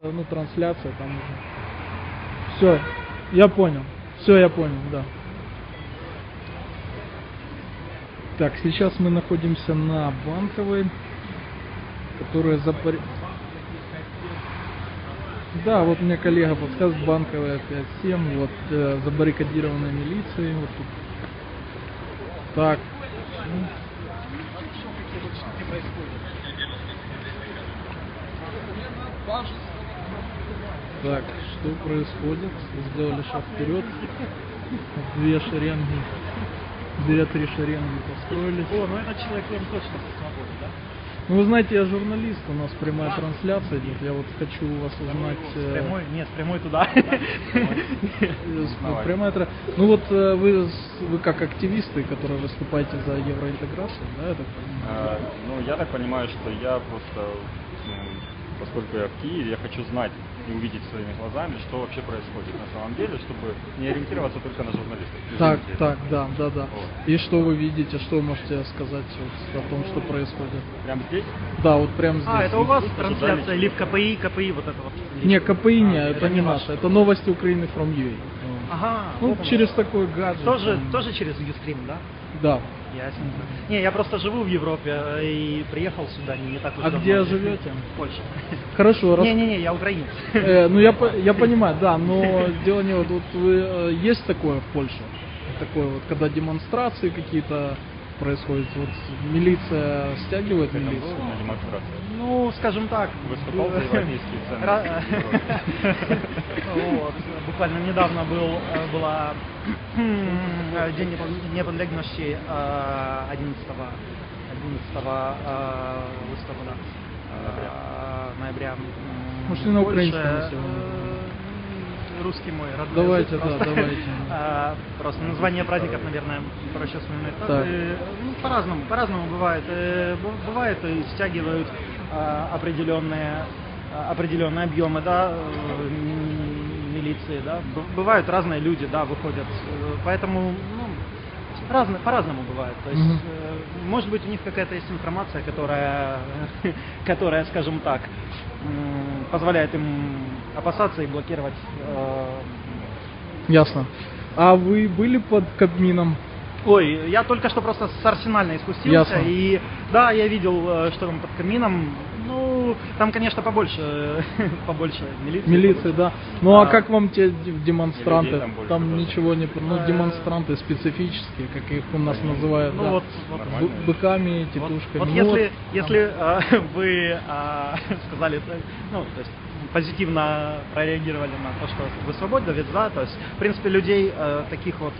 ну, трансляция там уже. Все, я понял. Все, я понял, да. Так, сейчас мы находимся на Банковой, которая запор... Да, вот мне коллега подсказывает, Банковая 5-7, вот э, забаррикадированная милицией, вот тут. Так. ну, Так, что происходит? Сделали шаг вперед. Две шеренги. Две-три шеренги построились. О, ну этот человек прям точно по свободе, да? Ну, вы знаете, я журналист, у нас прямая трансляция идет. Я вот хочу у вас узнать... С э, прямой? Нет, с прямой туда. э, прямая Ну вот э, вы, вы как активисты, которые выступаете за евроинтеграцию, да, я так понимаю? А, Ну, я так понимаю, что я просто, м, поскольку я в Киеве, я хочу знать и увидеть своими глазами, что вообще происходит на самом деле, чтобы не ориентироваться только на журналистов. Так, Извините. так, да, да, да. Вот. И что вы видите, что вы можете сказать вот о том, что происходит? Прям здесь? Да, вот прям здесь. А, это у вас Ожидали трансляция чего? либо КПИ, КПИ, вот это вот. Не, КПИ не, А, это не наше, это новости Украины from UA. Ага. Ну, вот через такой гаджет. Тоже, там. тоже через Ustream, да? Да. Ясненько. Не, я просто живу в Европе э, и приехал сюда не, не так уж А давно. где живете? В Польше. Хорошо, раз... Не-не-не, я украинец. Э, ну я, я понимаю, да, но дело не вот, вот вы, э, есть такое в Польше? Такое вот, когда демонстрации какие-то происходят, вот милиция стягивает Ты был милицию. на демонстрации? Ну, скажем так. Выступал за европейские ценности буквально недавно был, э, была э, День непо- неподлежности э, 11 11 э, листопада, э, ноября. М, Может, и на в Польше, украинском сегодня? Э, Русский мой родной Давайте, язык да, просто. давайте. А, Просто название праздников, наверное, проще вспоминать. Так. Э, ну, по-разному, по-разному бывает. Э, Бывает, и стягивают а, определенные а, определенные объемы, да, э, милиции, да. Бывают разные люди, да, выходят. Э, Поэтому, ну, разно- по-разному бывает. То есть, Мгм. э, может быть, у них какая-то есть информация, которая, которая, скажем так, м, позволяет им опасаться и блокировать э, Ясно. А вы были под Кабмином? Ой, я только что просто с Арсенальной спустился, Ясно. и да, я видел, э, что там под камином. Ну, там, конечно, побольше, побольше милиции. Милиции, да. Ну а А. как вам те де- демонстранты? Там больше Там ничего не... Ну, Э. демонстранты специфические, как их у нас называют. Ну да. вот, вот, быками, вот, тетушками. вот Ну, если, вот, если э, вы э, сказали, ну, то есть позитивно прореагировали на то, что вы свободовец, да, то есть, в принципе, людей э, таких вот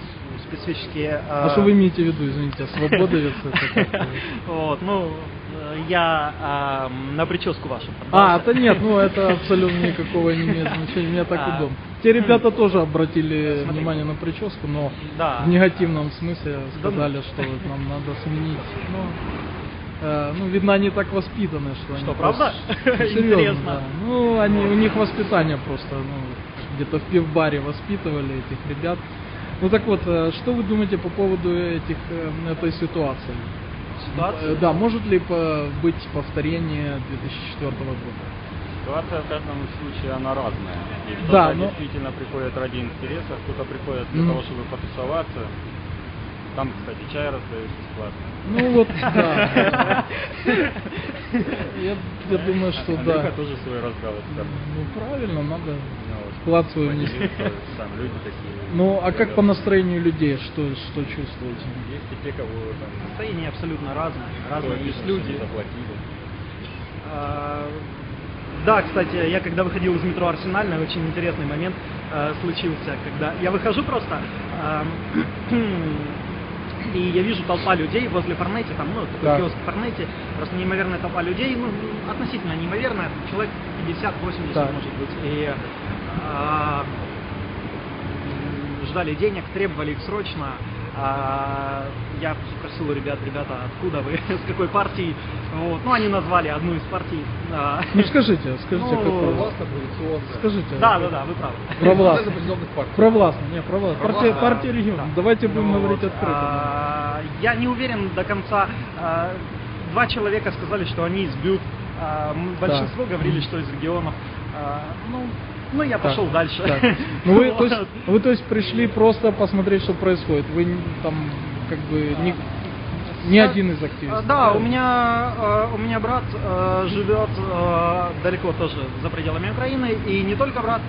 специфические... э, А что вы имеете в виду, извините, свободовец это как? Вот, ну, э, я а, на прическу вашу. А, это нет, ну это абсолютно никакого не имеет значения, мне так А. удобно. Те ребята тоже обратили Смотри. внимание на прическу, но Да. в негативном смысле сказали, что нам надо сменить. Ну, э, ну, видно, они так воспитаны, что они Что, правда? просто- Серьезно, Интересно. да. Ну, они, у них воспитание просто, ну, где-то в пивбаре воспитывали этих ребят. Ну так вот, э, что вы думаете по поводу этих, э, этой ситуации? Ситуация? Да, может ли по- быть повторение 2004 года? Ситуация в каждом случае она разная. И кто-то Да, но- действительно приходит ради интереса, кто-то приходит для Мгм. того, чтобы потусоваться. Там, кстати, чай раздают бесплатно. Ну вот, да. Я, я думаю, что Андрюха да. тоже свой раздал. Ну правильно, надо Ну, вклад свой внести. Там люди такие. Ну, а как по настроению людей, что, что чувствуете? Есть и те, кого там Настроение абсолютно разное. Разные есть люди. заплатили. А, Да, кстати, я когда выходил из метро Арсенальная, очень интересный момент э, случился, когда я выхожу просто, а, и я вижу толпа людей возле Форнете, там, ну, такой Так. киоск Форнете, просто неимоверная толпа людей, ну, относительно неимоверная, человек 50-80 Так. может быть, и а, ждали денег, требовали их срочно. А, я спросил у ребят, ребята, откуда вы, с какой партии? Вот. Ну, они назвали одну из партий. А, Ну скажите, скажите, Ну, какой? Властно позиционно. Скажите. Да, да, да, вы правы. Провластно. партий. Провластно, не, провластно. Партия, Провластно, партия региона. Да. Давайте будем Ну, говорить вот, открыто. а, Я не уверен до конца. А, Два человека сказали, что они из Бют. А, Большинство говорили, что из регионов. А, ну, ну, я Так, пошел дальше. так. Ну вы то, есть, вы то есть пришли просто посмотреть, что происходит. Вы там как бы не, не Да, один из активистов. а, Да, у меня, э, у меня брат э, живет э, далеко тоже за пределами Украины, и не только брат,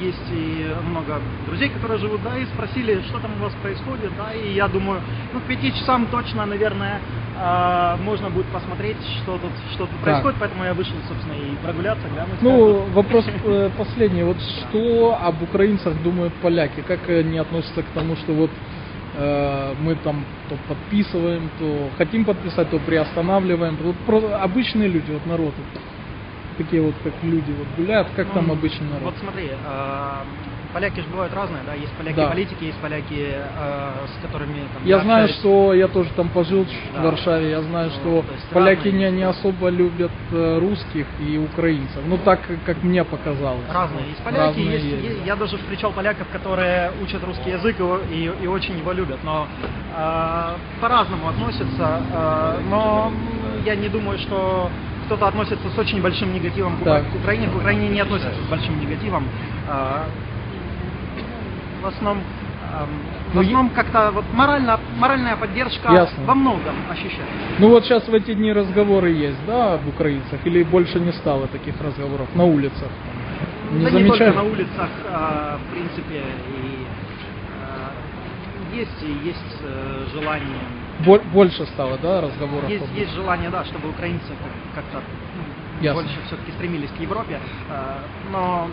есть и много друзей, которые живут, да, и спросили, что там у вас происходит, да, и я думаю, ну, к пяти часам точно, наверное, э, можно будет посмотреть, что тут, что тут происходит, поэтому я вышел, собственно, и прогуляться, глянуть. Ну, как вопрос э, последний. Вот что об украинцах думают поляки? Как они относятся к тому, что вот э, мы там то подписываем, то хотим подписать, то приостанавливаем. Вот обычные люди, вот народ, вот, такие вот как люди вот гуляют, как там Ну, обычный народ? Вот смотри, э, поляки же бывают разные, да, есть поляки Да. политики, есть поляки, э, с которыми там, Я знаю, что я тоже там пожил Да. в Варшаве, я знаю, Ну, что поляки разные. не, не особо любят э, русских и украинцев. Ну так, как мне показалось. Разные. Есть поляки, Разные есть, есть. я даже встречал поляков, которые учат русский язык и, и- и очень его любят, но э, по-разному относятся, э, но я не думаю, что кто-то относится с очень большим негативом к, Так. к Украине, к Украине не относятся с большим негативом. Э, в основном, эм, в Ну, основном как-то вот морально, моральная поддержка Ясно. во многом ощущается. Ну вот сейчас в эти дни разговоры есть, да, об украинцах? Или больше не стало таких разговоров на улицах? Не да не только на улицах, а, в принципе, и а, есть и есть э, желание, Бо- больше стало, да, разговоров? есть, есть желание, да, чтобы украинцы как- как-то ну, Ясно. больше все-таки стремились к Европе, а, но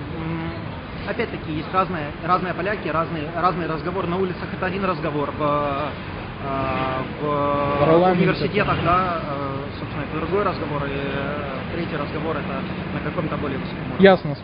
опять-таки есть разные, разные поляки, разные, разные разговоры на улицах. Это один разговор в, а, в Парламенте. университетах, да, э, собственно, это другой разговор, и э, третий разговор это на каком-то более высоком уровне. Ясно.